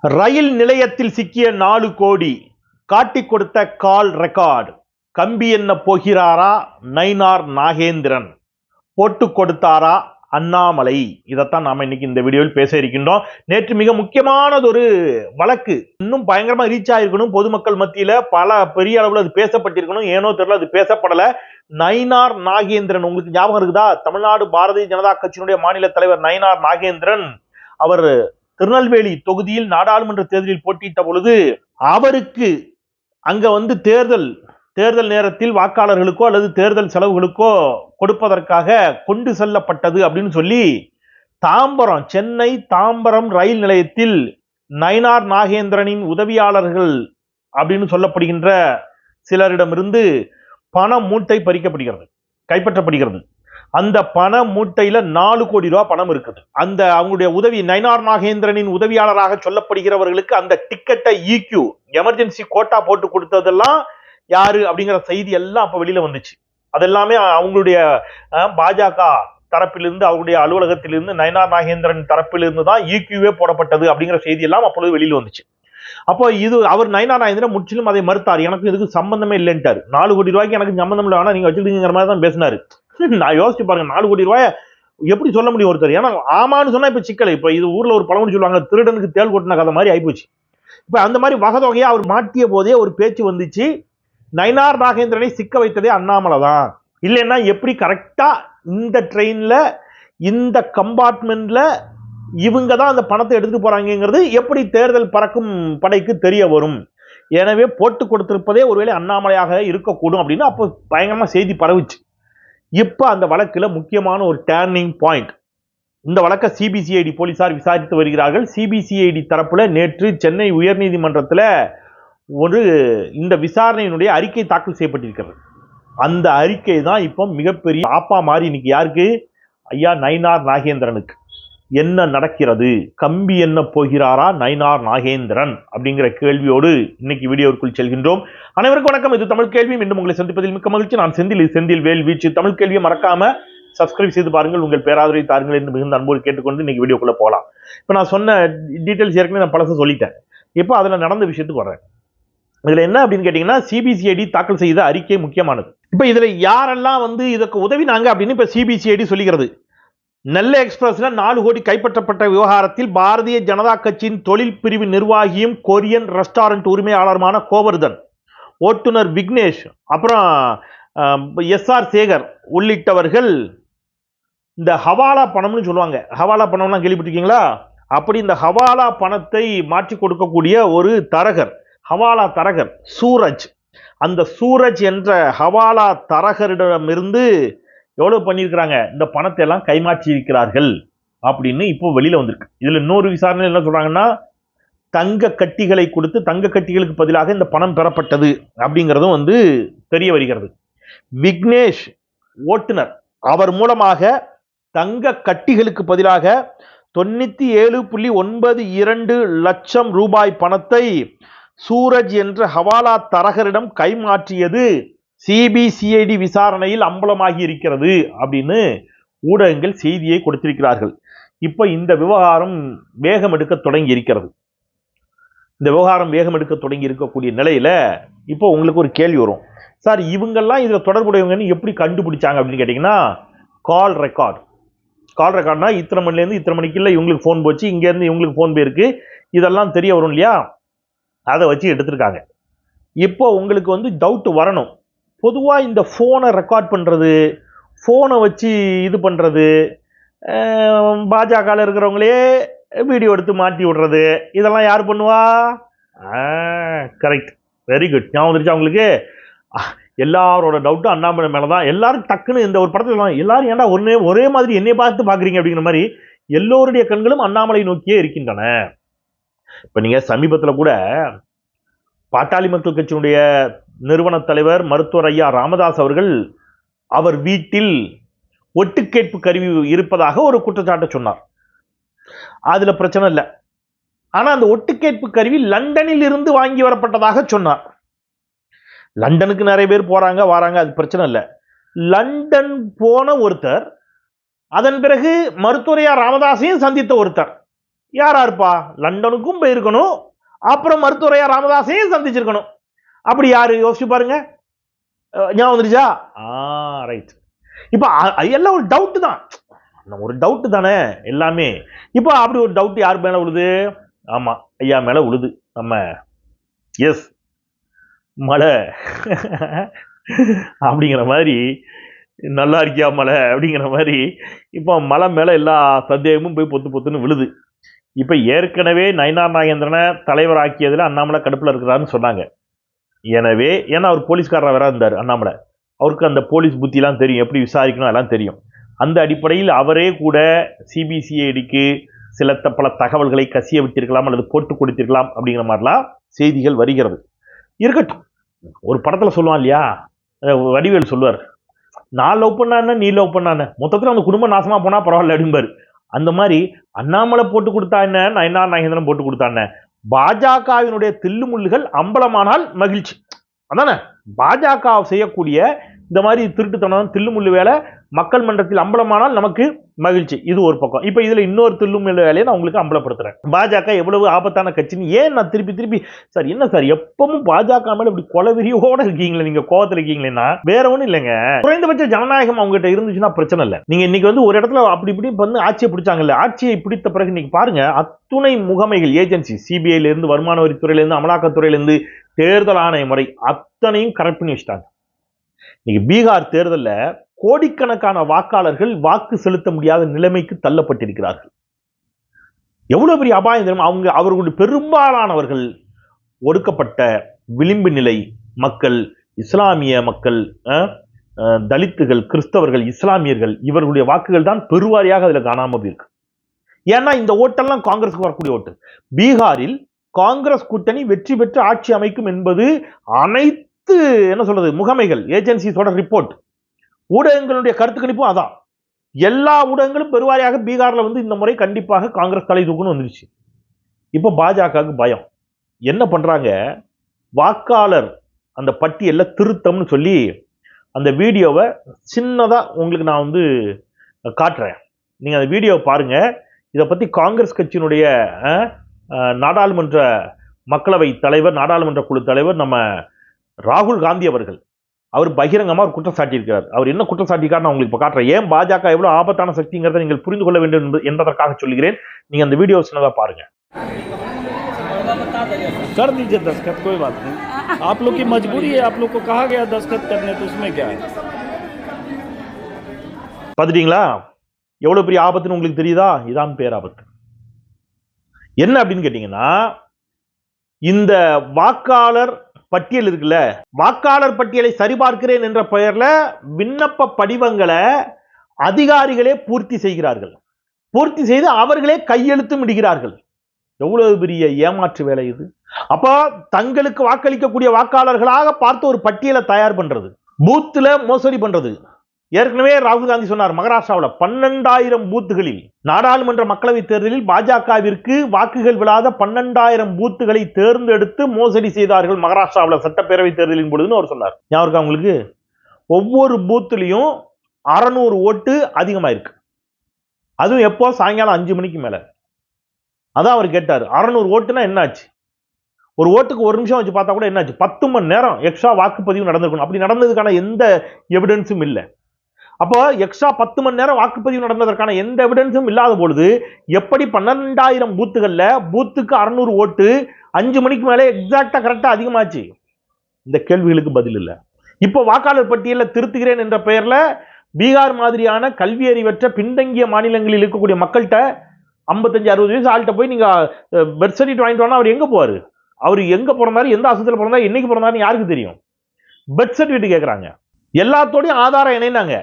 ரயில் நிலையத்தில் சிக்கிய நாலு கோடி காட்டிக் கொடுத்த கால் ரெக்கார்டு. கம்பி என்ன போகிறாரா? நைனார் நாகேந்திரன். போட்டு கொடுத்தாரா? அண்ணாமலை. இதைத்தான் நாம இன்னைக்கு இந்த வீடியோவில் பேச இருக்கின்றோம். நேற்று மிக முக்கியமானதொரு வழக்கு. இன்னும் பயங்கரமா ரீச் ஆயிருக்கணும். பொதுமக்கள் மத்தியில பல பெரிய அளவில் அது பேசப்பட்டிருக்கணும். ஏனோ தெரியல அது பேசப்படல. நயினார் நாகேந்திரன் உங்களுக்கு ஞாபகம் இருக்குதா? தமிழ்நாடு பாரதிய ஜனதா கட்சியினுடைய மாநில தலைவர் நயினார் நாகேந்திரன். அவர் திருநெல்வேலி தொகுதியில் நாடாளுமன்ற தேர்தலில் போட்டியிட்ட பொழுது அவருக்கு அங்க வந்து தேர்தல் தேர்தல் நேரத்தில் வாக்காளர்களுக்கோ அல்லது தேர்தல் செலவுகளுக்கோ கொடுப்பதற்காக கொண்டு செல்லப்பட்டது அப்படின்னு சொல்லி தாம்பரம் சென்னை தாம்பரம் ரயில் நிலையத்தில் நயனார் நாகேந்திரனின் உதவியாளர்கள் அப்படின்னு சொல்லப்படுகின்ற சிலரிடமிருந்து பண மூட்டை பறிக்கப்படுகிறது கைப்பற்றப்படுகிறது. அந்த பண மூட்டையில நாலு கோடி ரூபா பணம் இருக்குது. அந்த அவங்களுடைய உதவி நயனார் நாகேந்திரனின் உதவியாளராக சொல்லப்படுகிறவர்களுக்கு அந்த டிக்கெட்டை இக்யூ எமர்ஜென்சி கோட்டா போட்டு கொடுத்ததெல்லாம் யாரு அப்படிங்கிற செய்தி எல்லாம் அப்ப வெளியில வந்துச்சு. அதெல்லாமே அவங்களுடைய பாஜக தரப்பிலிருந்து அவருடைய அலுவலகத்திலிருந்து நயனார் நாகேந்திரன் தரப்பிலிருந்து தான் e ஈக்யூவே போடப்பட்டது அப்படிங்கிற செய்தி எல்லாம் அப்பொழுது வெளியில் வந்துச்சு. அப்போ இது அவர் நயனார் நாகேந்திரன் முற்றிலும் அதை மறுத்தார். எனக்கு இதுக்கு சம்பந்தமே இல்லைன்ட்டார். நாலு கோடி ரூபாய்க்கு எனக்கு சம்பந்தம் இல்லை. ஆனால் நீங்கள் வச்சுக்கிட்டீங்கிற மாதிரி தான் பேசினாரு. நான் யோசிச்சு பாருங்க நாலு கோடி ரூபாய் எப்படி சொல்ல முடியும் ஒருத்தர்? ஏன்னா ஆமான்னு சொன்னா இப்ப சிக்கலை. இப்ப இது ஊர்ல ஒரு பழமொழி சொல்லுவாங்க திருடனுக்கு தேள் கொட்டின கதை மாதிரி ஆயிப்போச்சு. இப்ப அந்த மாதிரி வகதொகையை அவர் மாட்டிய போதே ஒரு பேச்சு வந்துச்சு. நயனார் நாகேந்திரனை சிக்க வைத்ததே அண்ணாமலை தான். இல்லைன்னா எப்படி கரெக்டா இந்த ட்ரெயின்ல இந்த கம்பார்ட்மெண்ட்ல இவங்க தான் அந்த பணத்தை எடுத்துட்டு போறாங்கிறது எப்படி தேர்தல் பறக்கும் படைக்கு தெரிய வரும்? எனவே போட்டு கொடுத்திருப்பதே ஒருவேளை அண்ணாமலையாக இருக்கக்கூடும் அப்படின்னு அப்போ பயங்கரமா செய்தி பரவுச்சு. இப்போ அந்த வழக்கில் முக்கியமான ஒரு டேர்னிங் பாயிண்ட் இந்த வழக்கை சிபிசிஐடி போலீசார் விசாரித்து வருகிறார்கள். சிபிசிஐடி தரப்புல நேற்று சென்னை உயர்நீதிமன்றத்தில் ஒரு இந்த விசாரணையினுடைய அறிக்கை தாக்கல் செய்யப்பட்டிருக்கிறது. அந்த அறிக்கை தான் இப்போ மிகப்பெரிய ஆப்பா மாறி இன்னைக்கு யாருக்கு? ஐயா நயினார் நாகேந்திரனுக்கு. என்ன நடக்கிறது? கம்பி என்ன போகிறாரா? நயினார் நாகேந்திரன் அப்படிங்கிற கேள்வியோடு இன்னைக்கு வீடியோவுக்குள் செல்கின்றோம். அனைவருக்கும் வணக்கம். இது தமிழ் கேள்வி மீண்டும் உங்களை சந்திப்பதில் மிக்க மகிழ்ச்சி. நான் செந்தில். செந்தில் வேல் வீச்சு. தமிழ் கேள்வியை மறக்காம சப்ஸ்கிரைப் செய்து பாருங்கள். உங்கள் பேராதரவை தாருங்கள் என்று மிகுந்த அன்போடு கேட்டுக்கொண்டு இன்னைக்கு வீடியோக்குள்ளே போகலாம். இப்போ நான் சொன்ன டீட்டெயில்ஸ் ஏற்கனவே நான் பழச சொல்லிட்டேன். இப்போ அதில் நடந்த விஷயத்துக்கு வர்றேன். இதில் என்ன அப்படின்னு கேட்டிங்கன்னா சிபிசிஐடி தாக்கல் செய்த அறிக்கை முக்கியமானது. இப்போ இதுல யாரெல்லாம் வந்து இதுக்கு உதவினாங்க அப்படின்னு இப்போ சிபிசிஐடி சொல்லிக்கிறது. நெல்லை எக்ஸ்பிரஸில் நாலு கோடி கைப்பற்றப்பட்ட விவகாரத்தில் பாரதிய ஜனதா கட்சியின் தொழில் பிரிவு நிர்வாகியும் கொரியன் ரெஸ்டாரண்ட் உரிமையாளருமான கோவர்தன் ஓட்டுநர் விக்னேஷ் அப்புறம் எஸ்ஆர் சேகர் உள்ளிட்டவர்கள் இந்த ஹவாலா பணம்னு சொல்லுவாங்க. ஹவாலா பணம்லாம் கேள்விப்பட்டிருக்கீங்களா? அப்படி இந்த ஹவாலா பணத்தை மாற்றி கொடுக்கக்கூடிய ஒரு தரகர் ஹவாலா தரகர் சூரஜ். அந்த சூரஜ் என்ற ஹவாலா தரகரிடமிருந்து எவ்வளவு பண்ணியிருக்கிறாங்க? இந்த பணத்தை எல்லாம் கைமாற்றி இருக்கிறார்கள் அப்படின்னு இப்போ வெளியில் வந்திருக்கு. இதில் இன்னொரு விசாரணை என்ன சொல்கிறாங்கன்னா தங்க கட்டிகளை கொடுத்து தங்க கட்டிகளுக்கு பதிலாக இந்த பணம் பெறப்பட்டது அப்படிங்கிறதும் வந்து தெரிய வருகிறது. விக்னேஷ் ஓட்டுநர் அவர் மூலமாக தங்க கட்டிகளுக்கு பதிலாக தொண்ணூற்றி ஏழு புள்ளி ஒன்பது இரண்டு லட்சம் ரூபாய் பணத்தை சூரஜ் என்ற ஹவாலா தரகரிடம் கைமாற்றியது சிபிசிஐடி விசாரணையில் அம்பலமாகி இருக்கிறது அப்படின்னு ஊடகங்கள் செய்தியை கொடுத்திருக்கிறார்கள். இப்போ இந்த விவகாரம் வேகம் எடுக்க தொடங்கி இருக்கிறது. இந்த விவகாரம் வேகம் எடுக்க தொடங்கி இருக்கக்கூடிய நிலையில் இப்போ உங்களுக்கு ஒரு கேள்வி வரும். சார் இவங்கெல்லாம் இதில் தொடர்புடையவங்கன்னு எப்படி கண்டுபிடிச்சாங்க அப்படின்னு கேட்டிங்கன்னா கால் ரெக்கார்ட் கால் ரெக்கார்ட்னா இத்தனை மணிலேருந்து இத்தனை மணிக்குள்ள இவங்களுக்கு ஃபோன் போச்சு இங்கேருந்து இவங்களுக்கு ஃபோன் போயிருக்கு இதெல்லாம் தெரிய வரும் இல்லையா? அதை வச்சு எடுத்திருக்காங்க. இப்போ உங்களுக்கு வந்து டவுட் வரணும். பொதுவாக இந்த ஃபோனை ரெக்கார்ட் பண்ணுறது ஃபோனை வச்சு இது பண்ணுறது பாஜகவில் இருக்கிறவங்களே வீடியோ எடுத்து மாட்டி விடுறது இதெல்லாம் யார் பண்ணுவா? கரெக்ட் வெரி குட் ஞாபகம் வந்துருச்சா உங்களுக்கு? எல்லாரோட டவுட்டும் அண்ணாமலை மேலே தான் எல்லாரும் டக்குன்னு இந்த ஒரு படத்தில் எல்லாரும் ஏன்டா ஒன்றே ஒரே மாதிரி என்னை பார்த்து பார்க்குறீங்க? அப்படிங்கிற மாதிரி எல்லோருடைய கண்களும் அண்ணாமலை நோக்கியே இருக்கின்றன. இப்போ நீங்கள் சமீபத்தில் கூட பாட்டாளி மக்கள் கட்சியினுடைய நிறுவன தலைவர் மருத்துவர் ஐயா ராமதாஸ் அவர்கள் அவர் வீட்டில் ஒட்டுக்கேட்பு கருவி இருப்பதாக ஒரு குற்றச்சாட்டை சொன்னார். அதில் பிரச்சனை இல்லை. ஆனால் அந்த ஒட்டுக்கேட்பு கருவி லண்டனில் இருந்து வாங்கி வரப்பட்டதாக சொன்னார். லண்டனுக்கு நிறைய பேர் போகிறாங்க வராங்க அது பிரச்சனை இல்லை. லண்டன் போன ஒருத்தர் அதன் பிறகு மருத்துவரையா ராமதாஸையும் சந்தித்த ஒருத்தர். யாரா இருப்பா லண்டனுக்கும் போயிருக்கணும் அப்புறம் மருத்துவரையா ராமதாஸையும் சந்திச்சிருக்கணும். அப்படி யாரு? யோசிச்சு பாருங்க. ஞாபகம் வந்துருச்சா? ஆ ரைட் இப்போ எல்லாம் ஒரு டவுட் தான். ஒரு டவுட் தானே எல்லாமே. இப்போ அப்படி ஒரு டவுட் யார் மேல விழுது ஆமா ஐயா மேல விழுது நம்ம எஸ் மழை. அப்படிங்கிற மாதிரி நல்லா இருக்கியா மழை? அப்படிங்கிற மாதிரி இப்போ மலை மேல எல்லா சந்தேகமும் போய் பொத்து பொத்துன்னு விழுது. இப்போ ஏற்கனவே நயனார் நாகேந்திரனை தலைவராக்கியதுல அண்ணாமலை கடுப்புல இருக்கிறாருன்னு சொன்னாங்க. எனவே ஏன்னா அவர் போலீஸ்காரராக வேற இருந்தார் அண்ணாமலை. அவருக்கு அந்த போலீஸ் புத்திலாம் தெரியும் எப்படி விசாரிக்கணும் எல்லாம் தெரியும். அந்த அடிப்படையில் அவரே கூட சிபிசிஐடிக்கு சில பல தகவல்களை கசிய விட்டிருக்கலாம் அல்லது போட்டு கொடுத்திருக்கலாம் அப்படிங்கிற மாதிரிலாம் செய்திகள் வருகிறது. இருக்கட்டும் ஒரு படத்தில் சொல்லுவான் இல்லையா? வடிவேல் சொல்லுவார் நான் லவ் பண்ணானே நீ லவ் பண்ணானே மொத்தத்தில் அந்த குடும்பம் நாசமாக போனால் பரவாயில்ல அப்படிம்பார். அந்த மாதிரி அண்ணாமலை போட்டு கொடுத்தா என்ன? நயனார் நாகேந்திரன் போட்டு கொடுத்தானே பாஜகவினுடைய தில்லுமுள்ளுகள் அம்பலமானால் மகிழ்ச்சி. அதானே? பாஜக செய்யக்கூடிய இந்த மாதிரி திருட்டுத்தனம் தில்லுமுள்ளு வேலை மக்கள் மன்றத்தில் அம்பலமானால் நமக்கு மகிழ்ச்சி. இது ஒரு பக்கம். இப்போ இதுல இன்னொரு தில்லும் வேலையை நான் உங்களுக்கு அம்பலப்படுத்துறேன். பாஜக எவ்வளவு ஆபத்தான கட்சின்னு ஏன் நான் திருப்பி திருப்பி சார் என்ன சார் எப்பவும் பாஜக மேலே இப்படி கொலவெறியோட இருக்கீங்களே நீங்க கோவத்துல இருக்கீங்களேன்னா? வேற ஒண்ணும் இல்லைங்க. குறைந்தபட்ச ஜனநாயகம் அவங்ககிட்ட இருந்துச்சுன்னா பிரச்சனை இல்லை. நீங்க இன்னைக்கு வந்து ஒரு இடத்துல அப்படி இப்படி வந்து ஆட்சியை பிடிச்சாங்கல்ல ஆட்சியை பிடித்த பிறகு இன்னைக்கு பாருங்க அத்துணை முகமைகள் ஏஜென்சி சிபிஐலேருந்து வருமான வரித்துறையிலேருந்து அமலாக்கத்துறையிலேருந்து தேர்தல் ஆணையம் முறை அத்தனையும் கரெக்ட் பண்ணி வச்சுட்டாங்க. இன்னைக்கு பீகார் தேர்தலில் கோடிக்கணக்கான வாக்காளர்கள் வாக்கு செலுத்த முடியாத நிலைமைக்கு தள்ளப்பட்டிருக்கிறார்கள். எவ்வளவு பெரிய அபாயம் தெரியும்? அவங்க அவர்களுடைய பெரும்பாலானவர்கள் ஒடுக்கப்பட்ட விளிம்பு நிலை மக்கள் இஸ்லாமிய மக்கள் தலித்துகள் கிறிஸ்தவர்கள் இஸ்லாமியர்கள் இவர்களுடைய வாக்குகள் தான் பெருவாரியாக அதுல காணாமல் இருக்கு ஏன்னா இந்த ஓட்டெல்லாம் காங்கிரஸுக்கு வரக்கூடிய ஓட்டு. பீகாரில் காங்கிரஸ் கூட்டணி வெற்றி பெற்று ஆட்சி அமைக்கும் என்பது அனைத்து என்ன சொல்றது முகமைகள் ஏஜென்சிஸோட ரிப்போர்ட். ஊடகங்களுடைய கருத்து கணிப்பும் அதான். எல்லா ஊடகங்களும் பெருவாரியாக பீகாரில் வந்து இந்த முறை கண்டிப்பாக காங்கிரஸ் தலை தூக்குன்னு வந்துருச்சு. இப்போ பாஜகவுக்கு பயம். என்ன பண்ணுறாங்க வாக்காளர் அந்த பட்டியலில் திருத்தம்னு சொல்லி அந்த வீடியோவை சின்னதாக உங்களுக்கு நான் வந்து காட்டுறேன். நீங்கள் அந்த வீடியோவை பாருங்க. இதை பற்றி காங்கிரஸ் கட்சியினுடைய நாடாளுமன்ற மக்களவை தலைவர் நாடாளுமன்ற குழு தலைவர் நம்ம ராகுல் காந்தி அவர்கள் அவர் பகிரங்கமா ஒரு குற்றம் சாட்டியிருக்கிறார் அவர் என்ன குற்றம் சாட்டியிருக்காரு நான் உங்களுக்கு இப்ப காட்டுறேன் ஏன் பாஜக எவ்வளவு ஆபத்தான சக்திங்கிறதை நீங்கள் புரிந்து கொள்ள வேண்டும் என்பது- என்பதற்காக சொல்கிறேன் நீங்க அந்த வீடியோ சின்னதா பாருங்க कर दीजिए दस्खत कोई बात नहीं आप लोग की मजबूरी है आप लोग को कहा गया दस्खत करने तो उसमें क्या है பார்த்துட்டீங்களா எவ்வளவு பெரிய ஆபத்துன்னு உங்களுக்கு தெரியுதா இதான் பேராபத்து என்ன அப்படின்னு கேட்டீங்கன்னா இந்த வாக்காளர் பட்டியல் இருக்குல்ல? வாக்காளர் பட்டியலை சரிபார்க்கிறேன் என்ற பெயர்ல விண்ணப்ப படிவங்களை அதிகாரிகளே பூர்த்தி செய்கிறார்கள். பூர்த்தி செய்து அவர்களே கையெழுத்தும் இடுகிறார்கள். எவ்வளவு பெரிய ஏமாற்று வேலை இது. அப்போ தங்களுக்கு வாக்களிக்கக்கூடிய வாக்காளர்களாக பார்த்து ஒரு பட்டியலை தயார் பண்றது. பூத்துல மோசடி பண்றது. ஏற்கனவே ராகுல் காந்தி சொன்னார் மகாராஷ்டிராவில் பன்னெண்டாயிரம் பூத்துகளில் நாடாளுமன்ற மக்களவைத் தேர்தலில் பாஜகவிற்கு வாக்குகள் விழாத பன்னெண்டாயிரம் பூத்துகளை தேர்ந்தெடுத்து மோசடி செய்தார்கள் மகாராஷ்டிராவில் சட்டப்பேரவைத் தேர்தலின் பொழுதுன்னு அவர் சொன்னார். ஞாபகம் அவங்களுக்கு உங்களுக்கு? ஒவ்வொரு பூத்துலையும் அறநூறு ஓட்டு அதிகமா இருக்கு அதுவும் எப்போ? சாயங்காலம் அஞ்சு மணிக்கு மேலே. அதான் அவர் கேட்டார் அறநூறு ஓட்டுனா என்னாச்சு? ஒரு ஓட்டுக்கு ஒரு நிமிஷம் வச்சு பார்த்தா கூட என்னாச்சு? பத்து மணி நேரம் எக்ஸ்ட்ரா வாக்குப்பதிவு நடந்திருக்கணும். அப்படி நடந்ததுக்கான எந்த எவிடன்ஸும் இல்லை. அப்போ எக்ஸ்ட்ரா பத்து மணி நேரம் வாக்குப்பதிவு நடந்ததற்கான எந்த எவிடன்ஸும் இல்லாத பொழுது எப்படி பன்னெண்டாயிரம் பூத்துகளில் பூத்துக்கு அறுநூறு ஓட்டு அஞ்சு மணிக்கு மேலே எக்ஸாக்டாக கரெக்டாக அதிகமாச்சு? இந்த கேள்விகளுக்கு பதில் இல்லை. இப்போ வாக்காளர் பட்டியலில் திருத்துகிறேன் என்ற பெயரில் பீகார் மாதிரியான கல்வி அறிவற்ற பின்தங்கிய மாநிலங்களில் இருக்கக்கூடிய மக்கள்கிட்ட ஐம்பத்தஞ்சு அறுபது வயசு ஆள்கிட்ட போய் நீங்கள் பெர்த் சர்டிஃபிகேட் வாங்கிட்டு வாங்க அவர் எங்கே போவார்? அவர் எங்கே பிறந்தாரு எந்த ஆசத்தில் பிறந்தாரு என்னைக்கு பிறந்தாருன்னு யாருக்கு தெரியும்? பெர்த் சர்டிஃபிகேட் கேட்குறாங்க எல்லாத்தோடையும் ஆதாரம் இணைந்தாங்க.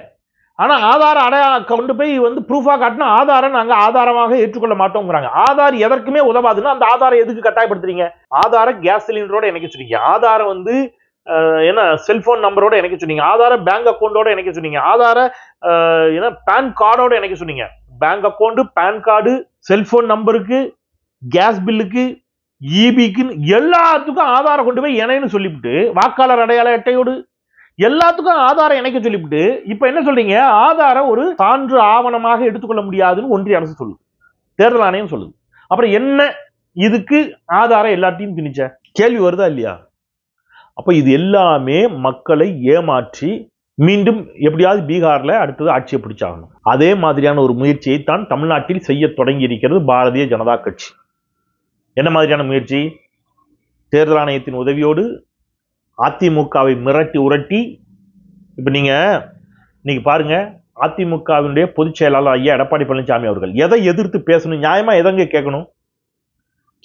ஆனால் ஆதார அடையா கொண்டு போய் வந்து ப்ரூஃபாக காட்டினா ஆதாரம் நாங்கள் ஆதாரமாக ஏற்றுக்கொள்ள மாட்டோங்கிறாங்க ஆதார் எதற்குமே உதவாதுன்னா அந்த ஆதாரம் எதுக்கு கட்டாயப்படுத்துறீங்க? ஆதாரம் கேஸ் சிலிண்டரோட இணைக்க சொன்னீங்க. ஆதாரம் வந்து என்ன செல்ஃபோன் நம்பரோட இணைக்க சொன்னீங்க. ஆதார பேங்க் அக்கௌண்டோட இணைக்க சொன்னீங்க. ஆதார ஏன்னா என்ன பேன் கார்டோட இணைக்க சொன்னீங்க. Bank account PAN card cellphone நம்பருக்கு கேஸ் பில்லுக்கு ஈபிக்குன்னு எல்லாத்துக்கும் ஆதாரம் கொண்டு போய் இணைன்னு சொல்லிவிட்டு வாக்காளர் அடையாள அட்டையோடு எல்லாத்துக்கும் ஆதாரம் இணைக்க சொல்லிவிட்டு இப்ப என்ன சொல்றீங்க? ஆதாரம் ஒரு சான்று ஆவணமாக எடுத்துக்கொள்ள முடியாதுன்னு ஒன்றிய அரசு சொல்லுது. தேர்தல் ஆணையம் சொல்லுது. அப்புறம் என்ன இதுக்கு ஆதாரம் எல்லாத்தையும் திணிச்ச? கேள்வி வருதா இல்லையா? அப்ப இது எல்லாமே மக்களை ஏமாற்றி மீண்டும் எப்படியாவது பீகார்ல அடுத்தது ஆட்சியை பிடிச்சாகணும். அதே மாதிரியான ஒரு முயற்சியை தான் தமிழ்நாட்டில் செய்ய தொடங்கி இருக்கிறது பாரதிய ஜனதா கட்சி. என்ன மாதிரியான முயற்சி? தேர்தல் ஆணையத்தின் உதவியோடு அதிமுகவை மிரட்டி உரட்டி இப்போ நீங்கள் இன்னைக்கு பாருங்கள் அதிமுகவினுடைய பொதுச் செயலாளர் ஐயா எடப்பாடி பழனிசாமி அவர்கள் எதை எதிர்த்து பேசணும் நியாயமாக எதங்க கேட்கணும்?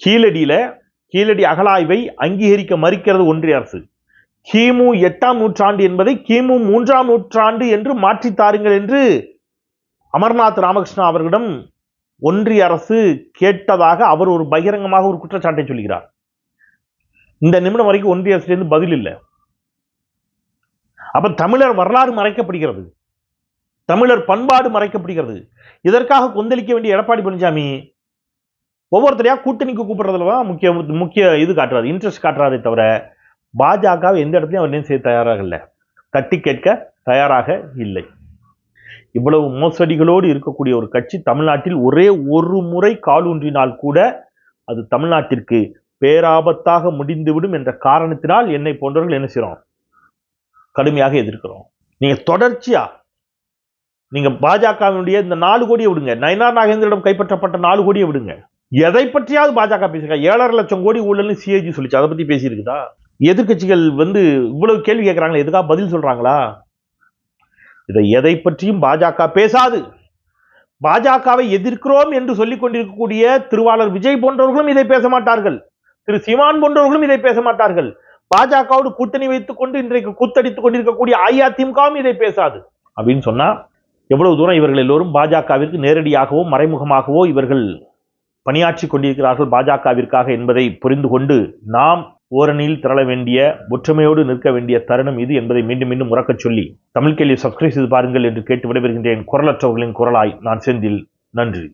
கீழடியில் கீழடி அகலாய்வை அங்கீகரிக்க மறுக்கிறது ஒன்றிய அரசு. கிமு எட்டாம் நூற்றாண்டு என்பதை கிமு மூன்றாம் நூற்றாண்டு என்று மாற்றித் தாருங்கள் என்று அமர்நாத் ராமகிருஷ்ணா அவர்களிடம் ஒன்றிய அரசு கேட்டதாக அவர் ஒரு பகிரங்கமாக ஒரு குற்றச்சாட்டை சொல்கிறார். இந்த நிமிடம் வரைக்கும் ஒன்றிய அரசிலிருந்து பதில் இல்லை. அப்ப தமிழர் வரலாறு மறைக்கப்படுகிறது. தமிழர் பண்பாடு மறைக்கப்படுகிறது. இதற்காக கொந்தளிக்க வேண்டிய எடப்பாடி பழனிசாமி ஒவ்வொருத்தரையா கூட்டணிக்கு கூப்பிடுறதுல தான் முக்கிய முக்கிய இது காட்டுறாரு இன்ட்ரெஸ்ட் காட்டுறாரே தவிர பாஜக எந்த இடத்துலையும் அவர் என்ன செய்ய தயாராக இல்லை. தட்டி கேட்க தயாராக இல்லை. இவ்வளவு மோசடிகளோடு இருக்கக்கூடிய ஒரு கட்சி தமிழ்நாட்டில் ஒரே ஒரு முறை காலூன்றினால் கூட அது தமிழ்நாட்டிற்கு பேராபத்தாக முடிந்துவிடும் என்ற காரணத்தினால் என்னை போன்றவர்கள் என்ன செய்கிறோம் கடுமையாக எதிர்க்கிறோம். நீங்க தொடர்ச்சியா நீங்க பாஜகவினுடைய இந்த நாலு கோடியை விடுங்க. நயனார் நாகேந்திரிடம் கைப்பற்றப்பட்ட நாலு கோடியை விடுங்க. எதை பற்றியாவது பாஜக பேசுகிறாங்க ஏழரை லட்சம் கோடி ஊழல்னு சிஏஜி சொல்லிச்சு. அதை பத்தி பேசியிருக்குதா? எதிர்க்கட்சிகள் வந்து இவ்வளவு கேள்வி கேட்குறாங்களே எதுக்காக பதில் சொல்றாங்களா? இதை எதை பற்றியும் பாஜக பேசாது. பாஜகவை எதிர்க்கிறோம் என்று சொல்லிக் கொண்டிருக்கக்கூடிய திருவாளர் விஜய் போன்றவர்களும் இதை பேச மாட்டார்கள். திரு சிவான் போன்றவர்களும் இதை பேச மாட்டார்கள். பாஜகவோடு கூட்டணி வைத்துக் கொண்டு இன்றைக்கு கூத்தடித்துக் கொண்டிருக்கக்கூடிய அஇஅதிமுகவும் இதை பேசாது. அப்படின்னு சொன்னா எவ்வளவு தூரம் இவர்கள் எல்லோரும் பாஜகவிற்கு நேரடியாகவோ மறைமுகமாகவோ இவர்கள் பணியாற்றி கொண்டிருக்கிறார்கள் பாஜகவிற்காக என்பதை புரிந்து கொண்டு நாம் ஓரணியில் திரள வேண்டிய ஒற்றுமையோடு நிற்க வேண்டிய தருணம் இது என்பதை மீண்டும் மீண்டும் உறக்கச் சொல்லி தமிழ் கேள்வி சப்ஸ்கிரைப் செய்து பாருங்கள் என்று கேட்டு விடைபெறுகின்றேன். குரலற்றவர்களின் குரலாய் நான் செந்தில். நன்றி.